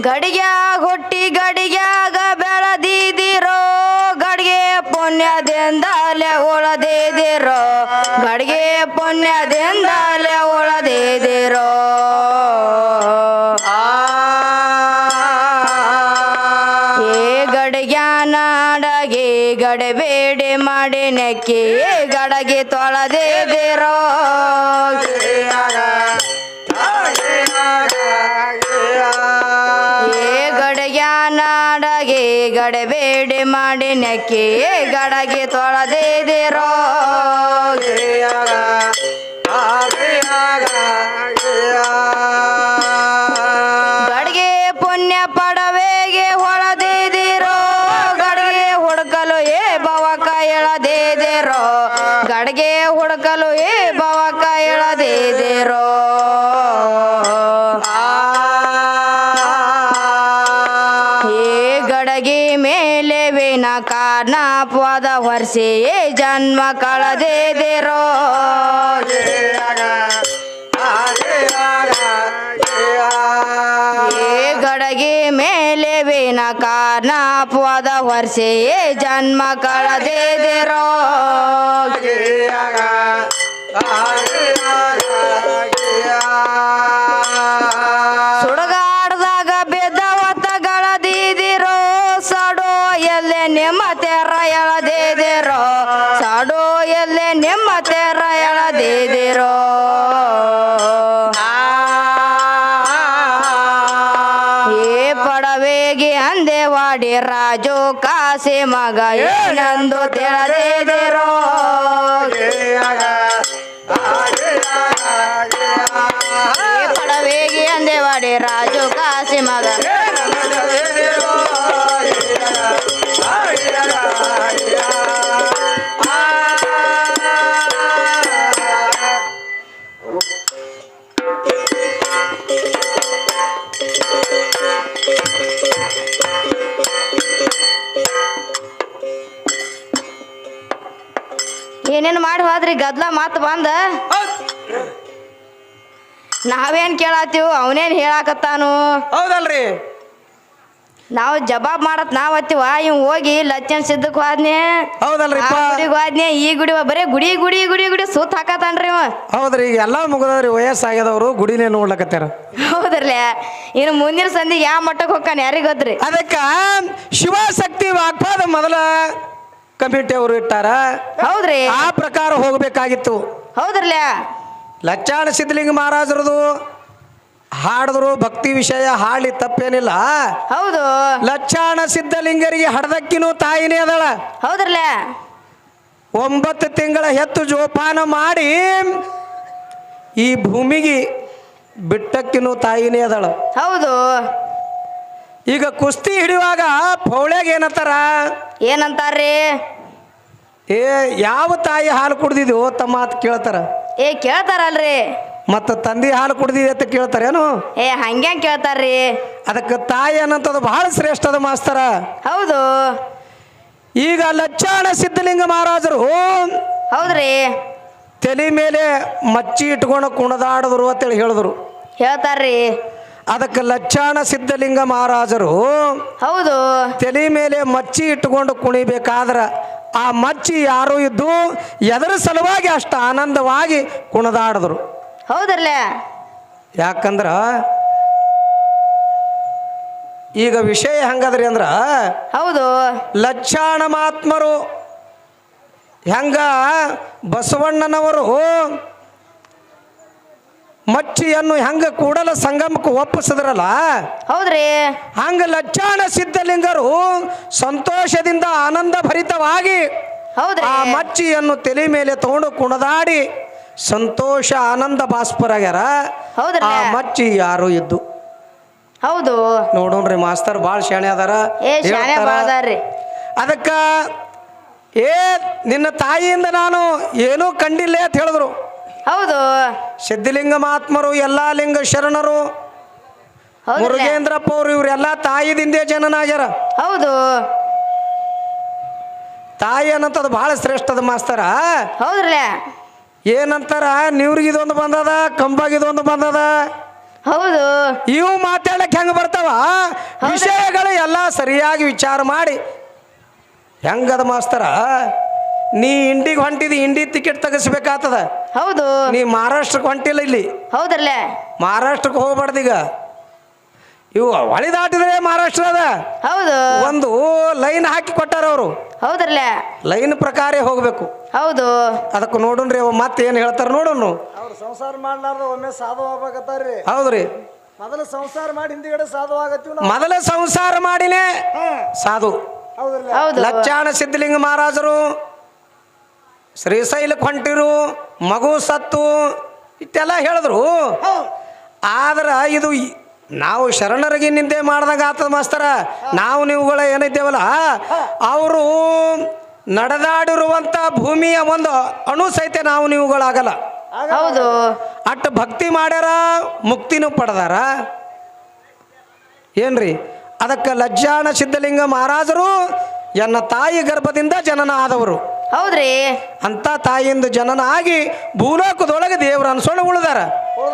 ಗಡಿಗ್ಯಾಗ ಹುಟ್ಟಿ ಗಡಿಗ್ಯಾಗ ಬೆಳೆದಿದಿರೋ, ಗಡಿಗೆ ಪುಣ್ಯದಿಂದಲೇ ಉಳದಿದಿರೋ, ಗಡಿಗೆ ಪುಣ್ಯದಿಂದಲೇ ಉಳದಿದಿರೋ. ಏ ಗಡಿಗ್ಯಾನಾಡಗೆ ಗಡಬೇಡಿ ಮಾಡಿ ನೆಕ್ಕಿ ಗಡಗೆ ತೊಳೆದಿದಿರೋ. ಗಡಬೇಡಿ ಮಾಡಿ ನೆಕ್ಕಿ ಗಡಗೆ ತೊಳೆದಿದಿರೋ ಗಡಿಗೆ ಪುಣ್ಯ ಪಡವೆಗೆ ಹೊಳದಿದಿರೋ ಗಡಿಗೆ ಹುಡುಕಲು ಏ ಬವಕ ಎಳದಿದಿರೋ ಗಡಿಗೆ ಹುಡುಕಲು ಏ ಬವಕ ಎಳದಿದಿರೋ ವರ್ಷಿ ಜನ್ಮ ಕಳೆದಿದಿರೋ. ಏ ಗಡಗಿ ಮೇಲೆ ವಿನ ಕಾರಣ ಪದ ವರ್ಷೆಯೇ ಜನ್ಮ ಕಳೆದಿದಿರೋ. ಅಂದೆವಾಡಿ ರಾಜು ಕಾಸಿ ಮಗ ಏನಂದು ತಿಳಿದಿದಿರೋ ಏ ಅಂದೇವಾಡಿ ಅಂದೆವಾಡಿ ರಾಜು ಕಾಸಿ ಮಗ ಏನೇನು ಗದ್ಲ ಮಾತು ಬಂದ? ನಾವೇನ್ ಕೇಳತ್ತೀವ್? ಅವನೇನ್ ಹೇಳಾಕತ್ತಾನು? ಹೌದಲ್ರಿ. ನಾವು ಜವಾಬ್ ಮಾಡತ್ ನಾವ್ ಹತ್ತಿವ? ಇವ್ ಹೋಗಿ ಲಚ್ಚನ್ ಸಿದ್ದಕ್ ಹೋದ್ನೆ. ಹೌದಲ್ರಿ ಆ ಗುಡಿಗ್ ಹೋದ್ನೆ ಈ ಗುಡಿ ಬರೀ ಬರೇ ಗುಡಿ ಗುಡಿ ಗುಡಿ ಗುಡಿ ಸುತ್ತ ಹಾಕತಾನ್ರಿ ಇವ. ಹೌದ್ರಿ ಈಗ ಎಲ್ಲ ಮುಗಿದವ್ರಿ ವಯಸ್ಸಾಗ್ಯದವ್ರು ಗುಡಿನೇ ನೋಡ್ಲಕತ್ತಾರ ಹೌದ್ರಲ್ಲ ಇನ್ನು ಮುಂದಿನ ಸಂದಿಗೆ ಯಾವ ಮಟ್ಟಕ್ಕೆ ಹೋಗ್ತಾನೆ ಯಾರಿಗೋದ್ರಿ ಗೊತ್ತ್ರಿ? ಅದಕ್ಕ ಶಿವಶಕ್ತಿ ವಾಗ್ಪಾದ ಮೊದಲ ಕಮಿಟಿ ಅವರು ಇಟ್ಟಾರ? ಹೌದ್ರಿ. ಆ ಪ್ರಕಾರ ಹೋಗಬೇಕಾಗಿತ್ತು. ಹೌದ್ರಲ್ಲ ಲಚ್ಚಾಣ ಸಿದ್ಧಲಿಂಗ ಮಹಾರಾಜರದು ಹಾಡಿದ್ರು ಭಕ್ತಿ ವಿಷಯ ಹಾಳಿ ತಪ್ಪೇನಿಲ್ಲ. ಹೌದು. ಲಚ್ಚಾಣ ಸಿದ್ಧಲಿಂಗರಿಗೆ ಹಡದಕ್ಕಿನೂ ತಾಯಿನೇ ಅದಳ. ಹೌದ್ರಲ್ಲ ಒಂಬತ್ತು ತಿಂಗಳ ಹೆತ್ತು ಜೋಪಾನ ಮಾಡಿ ಈ ಭೂಮಿಗೆ ಬಿಟ್ಟಕ್ಕಿನೂ ತಾಯಿನೇ ಅದಳ. ಹೌದು. ಈಗ ಕುಸ್ತಿ ಹಿಡಿಯುವಾಗ ಪೌಳ್ಯಾಗ ಏನಂತಾರ? ಏನಂತಾರ್ರಿ? ಏ ಯಾವ ತಾಯಿ ಹಾಲು ಕುಡ್ದಿದ್ವು ತಮ್ಮ ಅಂತ ಕೇಳ್ತಾರ. ಏ ಕೇಳ್ತಾರಲ್ರಿ. ಮತ್ತ ತಂದೆ ಹಾಲು ಕುಡ್ದಿದೆ ಅಂತ ಕೇಳ್ತಾರೇನು ಏ ಹಂಗ ಕೇಳ್ತಾರ್ರಿ. ಅದಕ್ಕೆ ತಾಯಿ ಅನ್ನಂಥದ್ದು ಬಹಳ ಶ್ರೇಷ್ಠ ಅದ ಮಾಸ್ತರ. ಹೌದು. ಈಗ ಲಚ್ಚಾಣ ಸಿದ್ಧಲಿಂಗ ಮಹಾರಾಜರು ಹೌದ್ರಿ. ತಲೆ ಮೇಲೆ ಮಚ್ಚಿ ಇಟ್ಕೊಂಡು ಕುಣದಾಡಿದ್ರು ಅಂತೇಳಿ ಹೇಳಿದ್ರು. ಹೇಳ್ತಾರ್ರಿ. ಅದಕ್ಕೆ ಲಚ್ಚಾಣ ಸಿದ್ಧಲಿಂಗ ಮಹಾರಾಜರು ಹೌದು. ತಲೆ ಮೇಲೆ ಮಚ್ಚಿ ಇಟ್ಟುಕೊಂಡು ಕುಣಿಬೇಕಾದ್ರೆ ಆ ಮಚ್ಚಿ ಯಾರು ಇದ್ದು ಎದರ ಸಲುವಾಗಿ ಅಷ್ಟು ಆನಂದವಾಗಿ ಕುಣದಾಡಿದ್ರು. ಹೌದಲ್ಲೇ ಯಾಕಂದ್ರ ಈಗ ವಿಷಯ ಹೆಂಗದ್ರಿ ಅಂದ್ರ ಹೌದು. ಲಚ್ಚಾಣ ಮಹಾತ್ಮರು ಹೆಂಗ ಬಸವಣ್ಣನವರು ಮಚ್ಚಿಯನ್ನು ಹೆಂಗ ಕೂಡಲ ಸಂಗಮಕ್ಕೆ ಒಪ್ಪಿಸಿದ್ರಲ್ಲ? ಹೌದ್ರಿ. ಹಂಗ ಲಚ್ಚಾಣ ಸಿದ್ಧಲಿಂಗರು ಸಂತೋಷದಿಂದ ಆನಂದ ಭರಿತವಾಗಿ ಹೌದ್ರಿ. ಆ ಮಚ್ಚಿಯನ್ನು ತಲೆ ಮೇಲೆ ತಗೊಂಡು ಕುಣದಾಡಿ ಸಂತೋಷ ಆನಂದ ಭಾಸ್ಪರಾಗ್ಯಾರ ಹೌದ್ರಿ ಆ ಮಚ್ಚಿ ಯಾರು ಇದ್ದು? ಹೌದು. ನೋಡೋಣ್ರಿ ಮಾಸ್ತರ್ ಭಾಳ ಶಾಣೆ ಅದಾರ. ಏ ಶಾಣೆ ಅದಕ್ಕ ಏ ನಿನ್ನ ತಾಯಿಯಿಂದ ನಾನು ಏನೂ ಕಂಡಿಲ್ಲ ಅಂತ ಹೇಳಿದ್ರು. ಹೌದು. ಸಿದ್ಧಲಿಂಗ ಮಹಾತ್ಮರು ಎಲ್ಲಾ ಲಿಂಗ ಶರಣರು ಮುರುಗೇಂದ್ರಪ್ಪ ಅವರು ಇವರೆಲ್ಲ ತಾಯಿದಿಂದೇ ಜನನಾಗ್ಯಾರ. ಹೌದು. ತಾಯಿ ಅನ್ನಂಥದ್ದು ಭಾಳ ಶ್ರೇಷ್ಠದ ಮಾಸ್ತರ. ಹೌದ್ರಲ್ಲ ಏನಂತಾರ? ನೀವ್ರಿಗೆ ಇದೊಂದು ಬಂದದ ಕಂಬಾಗ ಇದೊಂದು ಬಂದದ. ಹೌದು. ಇವು ಮಾತಾಡಕ್ಕೆ ಹೆಂಗ ಬರ್ತಾವ? ವಿಷಯಗಳು ಎಲ್ಲ ಸರಿಯಾಗಿ ವಿಚಾರ ಮಾಡಿ. ಹೆಂಗದ ಮಾಸ್ತರ? ನೀ ಇಂಡಿಗೆ ಹೊಂಟಿದಿ ಇಂಡಿ ಟಿಕೆಟ್ ತಗಸ್ಬೇಕಾಗ್ತದ ಹೌದು. ನೀ ಮಹಾರಾಷ್ಟ್ರಕ್ಕೆ ಹೊಂಟಿಲ್ಲ ಇಲ್ಲಿ. ಹೌದಲ್ಲೇ ಮಹಾರಾಷ್ಟ್ರಕ್ಕೆ ಹೋಗ್ಬಾರ್ದೀಗ ಈಗ. ಇವು ಹೊಳಿ ದಾಟಿದ್ರೆ ಮಹಾರಾಷ್ಟ್ರ ಅದ. ಹೌದು. ಒಂದು ಲೈನ್ ಹಾಕಿ ಕೊಟ್ಟಾರ ಅವರು. ಹೌದಲ್ಲೇ ಲೈನ್ ಪ್ರಕಾರ ಹೋಗ್ಬೇಕು. ಹೌದು. ಅದಕ್ಕೆ ನೋಡುನ್ರಿ ಅವ ಮತ್ತೆ ಏನು ಹೇಳ್ತಾರ ನೋಡೋಣ ಅವ್ರು ಸಂಸಾರ ಮಾಡ್ಲಾರ್ದ ಒಮ್ಮೆ ಸಾಧು ಆಗ್ಬೇಕತ್ತಾರ್ರಿ ಹೌದ್ರಿ. ಮೊದಲ ಸಂಸಾರ ಮಾಡಿ ಹಿಂದಿಗಡೆ ಸಾಧು ಆಗತ್ತೀವಿ ನಾವು. ಮೊದಲ ಸಂಸಾರ ಮಾಡಿನೇ ಸಾಧು. ಲಕ್ಷಾಣ ಹೌದು. ಲಚ್ಚಾಣ ಸಿದ್ಧಲಿಂಗ ಮಹಾರಾಜರು ಶ್ರೀಶೈಲಕ್ಕೆ ಹೊಂಟಿರು ಮಗು ಸತ್ತು ಇಷ್ಟೆಲ್ಲ ಹೇಳಿದ್ರು. ಆದ್ರೆ ಇದು ನಾವು ಶರಣರಿಗೆ ನಿಂದೆ ಮಾಡಿದಾಗ ಆತದ ಮಾಸ್ತರ. ನಾವು ನೀವುಗಳ ಏನಿದ್ದೇವಲ್ಲ ಅವರು ನಡೆದಾಡಿರುವಂಥ ಭೂಮಿಯ ಒಂದು ಅಣು ಸಹಿತ ನಾವು ನೀವುಗಳಾಗಲ್ಲ. ಹೌದು. ಅಟ್ಟು ಭಕ್ತಿ ಮಾಡ್ಯಾರ ಮುಕ್ತಿನೂ ಪಡೆದಾರ. ಏನ್ರಿ? ಅದಕ್ಕೆ ಲಜ್ಜಾಣ ಸಿದ್ಧಲಿಂಗ ಮಹಾರಾಜರು ಎನ್ನ ತಾಯಿ ಗರ್ಭದಿಂದ ಜನನ ಆದವರು. ಹೌದ್ರಿ? ಅಂತ ತಾಯಿಯಿಂದ ಜನನ ಆಗಿ ಭೂಲೋಕದೊಳಗೆ ದೇವ್ರ ಅನ್ಸೋಣ ಉಳಿದಾರ.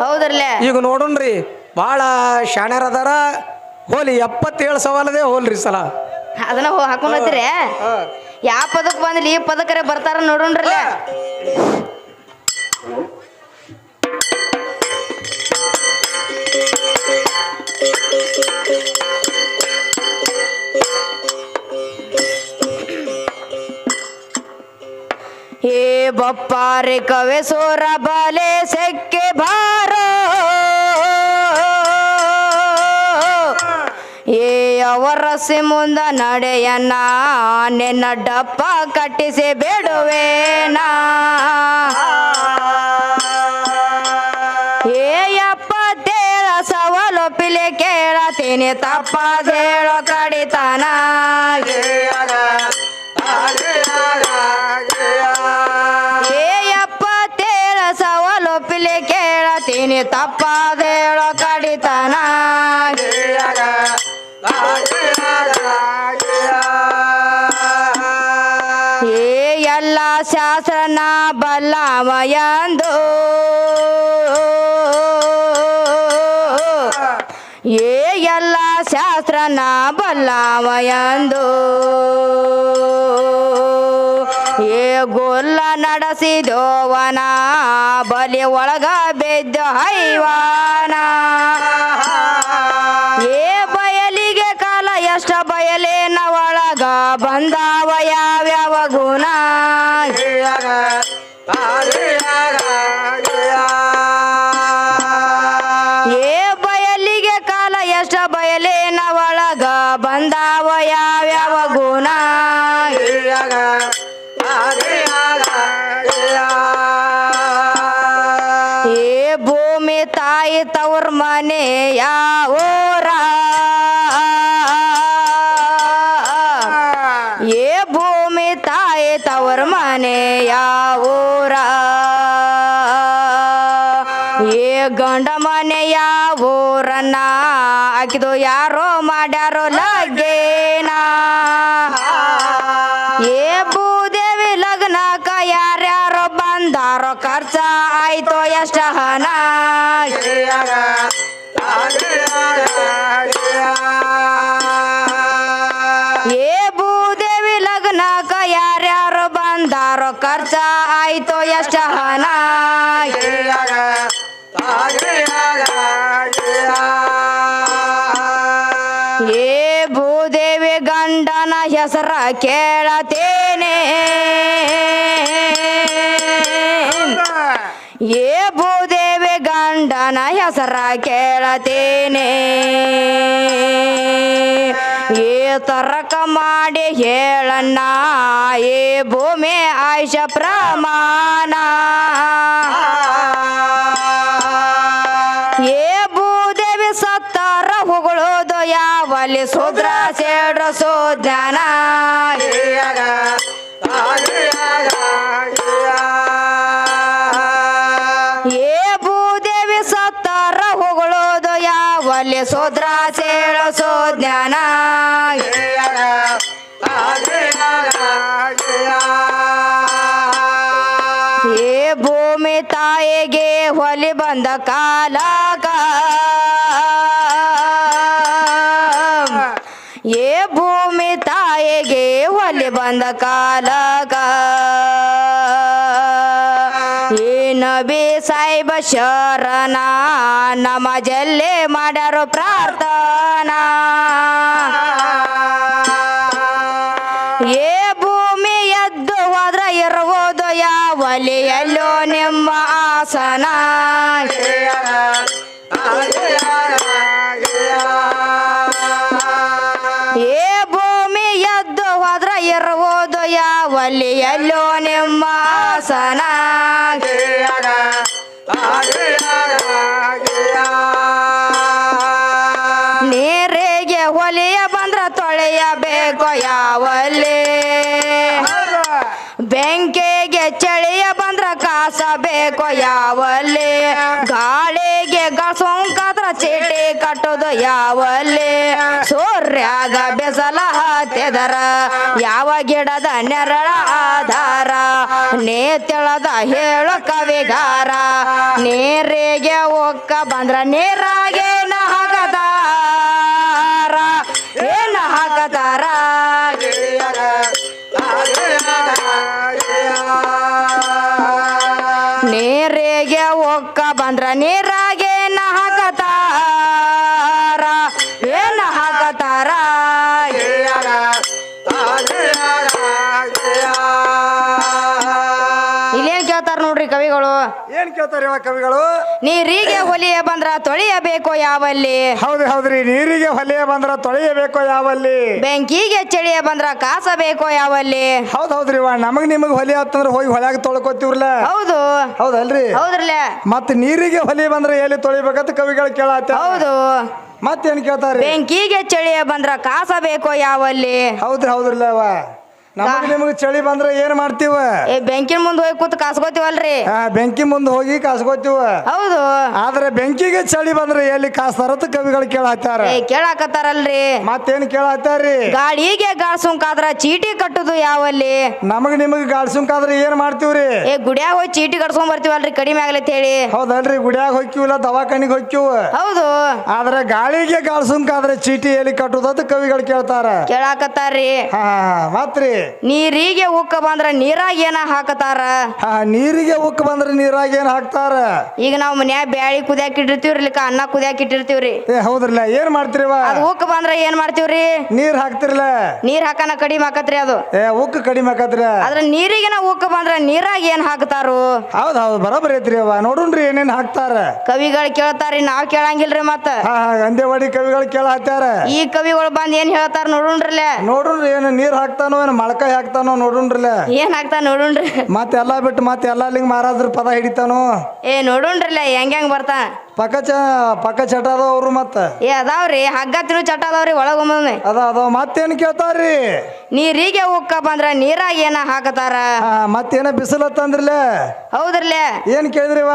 ಹೌದ್ರಲ್ಲೇ? ಈಗ ನೋಡುನ್ರಿ ಭಾಳ ಶಾಣ್ಯರದಾರ ಹೋಲಿ ಎಪ್ಪತ್ತೇಳು ಸವಾಲದೇ ಹೋಲ್ರಿ ಸಲ. ಅದನ್ನ ಹೋ- ಹಾಕೊಂಬತ್ತೀರಿ ಯಾವ ಪದಕ್ ಬಂದ್ಲಿ ಈ ಪದಕರೆ ಬರ್ತಾರ ನೋಡೋಣ್ರಲ್ಲ ಏ ಬಪ್ಪಾರೆ ಕವೆ ಸೋರ ಬಲೆ ಸೆಕ್ಕೆ ಬಾರೋ. ಏ ಅವರಸಿ ಮುಂದ ನಡೆಯನ್ನ ನಿನ್ನ ಡಪ್ಪ ಕಟ್ಟಿಸಿ ಬೇಡುವೇನಾ. ಏ ಸವಾಲು ಸವಲೊಪ್ಪಿಲೆ ಕೇಳತೀನಿ ತಪ್ಪ ಹೇಳೋ ಕಡಿತನ. ಬಲ್ಲಮಯಂದು ಏ ಎಲ್ಲ ಶಾಸ್ತ್ರನ ಬಲ್ಲಮಯಂದು ಏ ಗೊಲ್ಲ ನಡೆಸಿದೋವನ, ಬಲಿ ಒಳಗ ಬಿದ್ದ ಹೈವಾನ. ಏ ಬಯಲಿಗೆ ಕಾಲ, ಎಷ್ಟ ಬಯಲೇನ ಒಳಗ ಬಂದಾವ, ಯಾವ್ಯಾವ ಗುಣ? ಏ ಬಯಲಿಗೆ ಕಾಲ ಎಷ್ಟ ಬಯಲಿನ ಒಳಗ ಬಂದಾವ ಯಾವ್ಯಾವ ಗುಣ? ಏ ಭೂಮಿ ತಾಯಿ ತವ್ರ ಮನೆ ಯಾವೂರ ಏ ಭೂಮಿ ತಾಯಿ ತವ್ರ ಮನೆ ಆಕಿದು ಯಾರೋ ಮಾಡ್ಯಾರೋ ಲಗ್ಗೇನ ಏ ಭೂದೇವಿ ಲಗ್ನಕ ಯಾರ್ಯಾರೋ ಬಂದಾರೋ ಖರ್ಚ ಆಯ್ತೋ ಎಷ್ಟ ಹಣ. ಏ ಭೂದೇವಿ ಲಗ್ನಕ ಯಾರ್ಯಾರೋ ಬಂದಾರೋ ಖರ್ಚ ಆಯ್ತೋ ಎಷ್ಟ ಹಣ. ಏ ಭೂದೇವಿ ಗಂಡನ ಹೆಸರ ಕೇಳತೇನೆ. ಏ ತರಕ ಮಾಡಿ ಹೇಳಣ್ಣ, ಏ ಭೂಮಿ ಆಯುಷ ಪ್ರಮಾಣ. ಏ ಭೂದೇವಿ ಸತ್ತಾರ ಹೊಗಳೋದು ಯಾವಲ್ಲಿ ಸೂದ್ರ ಸೋದ್ರ ಸೇಳಸೋ ಜ್ಞಾನ ಏ ಭೂಮಿ ತಾಯಿಗೆ ಹೊಲಿ ಬಂದ ಕಾಲಕ. ಏ ಭೂಮಿ ತಾಯಿಗೆ ಹೊಲಿ ಬಂದ ಕಾಲಕ. ನಬಿ ಸಾಹಿಬ ಶರಣ ನಮ್ಮ ಪ್ರಾರ್ಥನಾ. ಏ ಭೂಮಿ ಎದ್ದು ಹೋದ್ರ ಇರುವುದು ಯಾವಲಿ ಎಲ್ಲೋ ನಿಮ್ಮ ಆಸನ. ಏ ಭೂಮಿ ಎದ್ದು ಹೋದ್ರ ಇರುವುದು ಯಾವಲಿ ಎಲ್ಲೋ ನಿಮ್ಮ ಆಸನ. ಕಾಸಬೇಕು ಯಾವಲ್ಲಿ? ಗಾಳಿಗೆ ಸೋಂಕಾದ್ರ ಚೀಟಿ ಕಟ್ಟೋದು ಯಾವಲ್ಲಿ? ಸೂರ್ಯಾಗ ಬೆಸಲ ಹತ್ತಿದರ ಯಾವ ಗಿಡದ ನೆರಳ ಆಧಾರ? ನೇ ತಿಳದ ಹೇಳು ಕವಿಗಾರ, ನೀರಿಗೆ ಒಕ್ಕ ಬಂದ್ರ ನೀರಾಗೇನ ಹಾಕತಾರ? ಏನ ಹಾಕತಾರ? ಬಂದ್ರ ನೀರಾಗೇನ ಇವ ಕವಿಗಳು? ನೀರಿಗೆ ಹೊಲಿಯ ಬಂದ್ರ ತೊಳೆಯಬೇಕು ಯಾವಲ್ಲಿ? ಹೌದು ಹೌದ್ರಿ ನೀರಿಗೆ ಹೊಲಿಯ ಬಂದ್ರ ತೊಳೆಯಬೇಕು ಯಾವಲ್ಲಿ? ಬೆಂಕಿಗೆ ಚಳಿಯ ಬಂದ್ರ ಕಾಸಬೇಕು ಯಾವಲ್ಲಿ? ಹೌದ್ ಹೌದ್ರಿ ನಮಗ್ ನಿಮಗ್ ಹೊಲಿ ಆತಂದ್ರ ಹೋಗಿ ಹೊಲ್ಯಾಗ ತೊಳ್ಕೊತೀವ್ರಲ್ಲ? ಹೌದು. ಹೌದಲ್ರಿ? ಹೌದ್ರಲ್ಲ? ಮತ್ ನೀರಿಗೆ ಹೊಲಿ ಬಂದ್ರ ಎಲ್ಲಿ ತೊಳಿಬೇಕಂತ ಕವಿಗಳು ಕೇಳತ್ತ ಹೌದು. ಮತ್ತೇನ್ ಕೇಳ್ತಾರೆ ಬೆಂಕಿಗೆ ಚಳಿಯ ಬಂದ್ರ ಕಾಸಬೇಕು ಯಾವಲ್ಲಿ? ಹೌದ್ರಿ ಹೌದ್ರಲ್ಲ ಅವ ನಮಗ್ ನಿಮಗ್ ಚಳಿ ಬಂದ್ರೆ ಏನ್ ಮಾಡ್ತೀವ? ಏ ಬೆಂಕಿನ ಮುಂದೆ ಹೋಗಿ ಕೂತ್ ಕಾಸ್ಕೋತೀವಲ್ರಿ? ಆ, ಬೆಂಕಿ ಮುಂದೆ ಹೋಗಿ ಕಾಸ್ಕೋತೀವ? ಹೌದು. ಆದ್ರೆ ಬೆಂಕಿಗೆ ಚಳಿ ಬಂದ್ರೆ ಎಲ್ಲಿ ಕಾಸ್ತಾರತ್ ಕವಿಗಳು ಕೇಳತ್ತಾರ? ಏ ಕೇಳಾಕತ್ತಾರಲ್ರಿ. ಮತ್ತೇನ್ ಕೇಳತ್ತಾರ್ರಿ? ಗಾಳಿಗೆ ಗಾಳ್ಸುಂಕಾದ್ರ ಚೀಟಿ ಕಟ್ಟುದು ಯಾವಲ್ಲಿ? ನಮಗ್ ನಿಮಗ್ ಗಾಡ್ಸುಂಕಾದ್ರೆ ಏನ್ ಮಾಡ್ತೀವ್ರಿ? ಏ ಗುಡಿಯಾಗ ಹೋಗಿ ಚೀಟಿ ಕಟ್ಸ್ಕೊಂಡ್ ಬರ್ತೀವಲ್ರಿ ಕಡಿಮೆ ಆಗ್ಲತ್ ಹೇಳಿ. ಹೌದಲ್ರಿ ಗುಡಿಯಾಗ ಹೊಕ್ಕಿವಿಲ್ಲ ದವಾಖಾನಿಗೆ ಹೊಕ್ಕಿವ ಹೌದು. ಆದ್ರೆ ಗಾಳಿಗೆ ಗಾಳ್ಸುಂಕಾದ್ರೆ ಚೀಟಿ ಎಲ್ಲಿ ಕಟ್ಟುದತ್ ಕವಿಗಳು ಕೇಳ್ತಾರ? ಕೇಳಾಕತ್ತಾರ್ರಿ. ಹಾ ಮತ್ರಿ? ನೀರಿಗೆ ಉಕ್ಕ ಬಂದ್ರ ನೀರಾಗ ಏನ ಹಾಕತಾರ? ಹಾ ನೀರಿಗೆ ಉಕ್ಕ ಬಂದ್ರ ನೀರಾಗ ಏನ್ ಹಾಕ್ತಾರ? ಈಗ ನಾವ್ ಮನ್ಯಾಗ ಬ್ಯಾಳಿ ಕುದಿಯಾಕ ಇಟ್ಟಿರ್ತೀವ್ರಿ ಇಲ್ಲಿಕ ಅನ್ನ ಕುದಿಯಾಕ ಇಟ್ಟಿರ್ತೀವ್ರಿ. ಏ ಹೌದ್ರಲ್ಲ ಏನ್ ಮಾಡ್ತೀರಿವ? ಅದು ಉಕ್ಕ ಬಂದ್ರ ಏನ್ ಮಾಡ್ತೀವ್ರಿ? ನೀರ್ ಹಾಕ್ತಿರ್ಲ? ನೀರ್ ಹಾಕನ ಕಡಿಮೆ ಹಾಕತ್ರಿ ಅದು. ಏ ಉಕ್ಕ ಕಡಿಮೆ ಆಕತ್ರಿ? ಅದ್ರ ನೀರಿಗೆ ನಾವು ಉಕ್ಕ ಬಂದ್ರ ನೀರಾಗ ಏನ್ ಹಾಕ್ತಾರು? ಹೌದ್ ಹೌದ್ ಬರೋಬರ್ ಐತ್ರಿ ಅವ ನೋಡುನ್ರಿ ಏನೇನ್ ಹಾಕ್ತಾರ. ಕವಿಗಳು ಕೇಳ್ತಾರಿ ನಾವ್ ಕೇಳಂಗಿಲ್ರಿ ಮತ್ತ. ಹಾ ಹಾ ಕವಿಗಳು ಕೇಳ ಹಾಕ್ತಾರ ಈ ಕವಿಗಳು ಬಂದ್ ಏನ್ ಹೇಳ್ತಾರ ನೋಡುಣ್ರಲ್ಲ ನೋಡುನ್ರಿ ಏನ್ ನೀರ್ ಹಾಕ್ತಾನೋ ಏನು ಮಳಕಾಯಿ ಹಾಕ್ತಾನೋ ನೋಡುನ್ರಲ್ಲ ಏನ್ ಆಗ್ತಾ ನೋಡುಣ್ರಿ. ಮತ್ತೆ ಎಲ್ಲಾ ಬಿಟ್ಟು ಮತ್ತೆ ಎಲ್ಲಾ ಲಿಂಗ್ ಮಾರಾದ್ರ ಪದ ಹಿಡಿತಾನೋ. ಏ ನೋಡುಣ್ರಲ್ಲ ಹೆಂಗ್ ಹೆಂಗ್ ಬರ್ತಾನ? ಪಕ್ಕ ಚ ಪಕ್ಕ ಚಟ ಅದಾವ ಅವ್ರು ಮತ್ತ. ಏ ಅದಾವ್ರಿ ಹಗ್ಗ ತಿರು ಚಟ ಅದಾವ್ರಿ ಒಳಗೊಮ್ಮೆ ಅದ ಅದಾವ ಮತ್ತೇನ್ ಕೇಳ್ತಾರ್ರಿ? ನೀರಿಗೆ ಉಕ್ಕ ಬಂದ್ರ ನೀರಾಗ ಏನ ಹಾಕತಾರ? ಮತ್ತೇನ ಮತ್ತೇನ ಬಿಸಿಲತ್ತಂದ್ರಲ್ಲ ಹೌದ್ರಲೆ? ಏನ್ ಕೇಳಿದ್ರಿವ?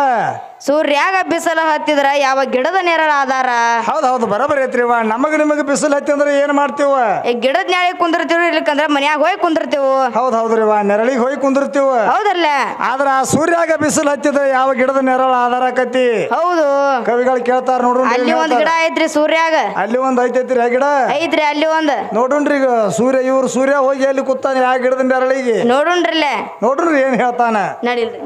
ಸೂರ್ಯಾಗ ಬಿಸಿಲು ಹತ್ತಿದ್ರ ಯಾವ ಗಿಡದ ನೆರಳ ಆಧಾರ? ಹೌದ್ ಹೌದು ಬರೋಬರ್ ಐತ್ರಿವ. ನಮಗ್ ನಿಮಗ್ ಬಿಸಿಲು ಹತ್ತಿ ಅಂದ್ರೆ ಏನ್ ಮಾಡ್ತೀವ? ಈ ಗಿಡದ ನ್ಯಾಳಿ ಕುಂದಿರ್ತೀವಿ ಇಲ್ಕಂದ್ರ ಮನ್ಯಾಗ ಹೋಗಿ ಕುಂದಿರ್ತೀವು. ಹೌದ್ ಹೌದ್ರಿವ. ನೆರಳಿಗೆ ಹೋಗಿ ಕುಂದಿರ್ತೀವ. ಹೌದಲ್ಲ ಆದ್ರ ಆ ಸೂರ್ಯಾಗ ಬಿಸಿಲು ಹತ್ತಿದ್ರೆ ಯಾವ ಗಿಡದ ನೆರಳು ಆಧಾರ ಆಕತಿ? ಹೌದು. ಕವಿಗಳು ಕೇಳ್ತಾರ ನೋಡ್ರಿ ಅಲ್ಲಿ ಒಂದ್ ಗಿಡ ಐತ್ರಿ ಸೂರ್ಯಾಗ. ಅಲ್ಲಿ ಒಂದ್ ಐತೈತ್ರಿ ಆ ಗಿಡ? ಐತ್ರಿ ಅಲ್ಲಿ ಒಂದ್. ನೋಡುನ್ರಿ ಈಗ ಸೂರ್ಯ ಇವ್ರು ಸೂರ್ಯ ಹೋಗಿ ಅಲ್ಲಿ ಕೂತಾನೆ ಆ ಗಿಡದ ನೆರಳಿಗೆ ನೋಡುಣ್ರಲ್ಲೇ. ನೋಡ್ರಿ ಏನ್ ಹೇಳ್ತಾನ? ನಡಿಲ್ರಿ.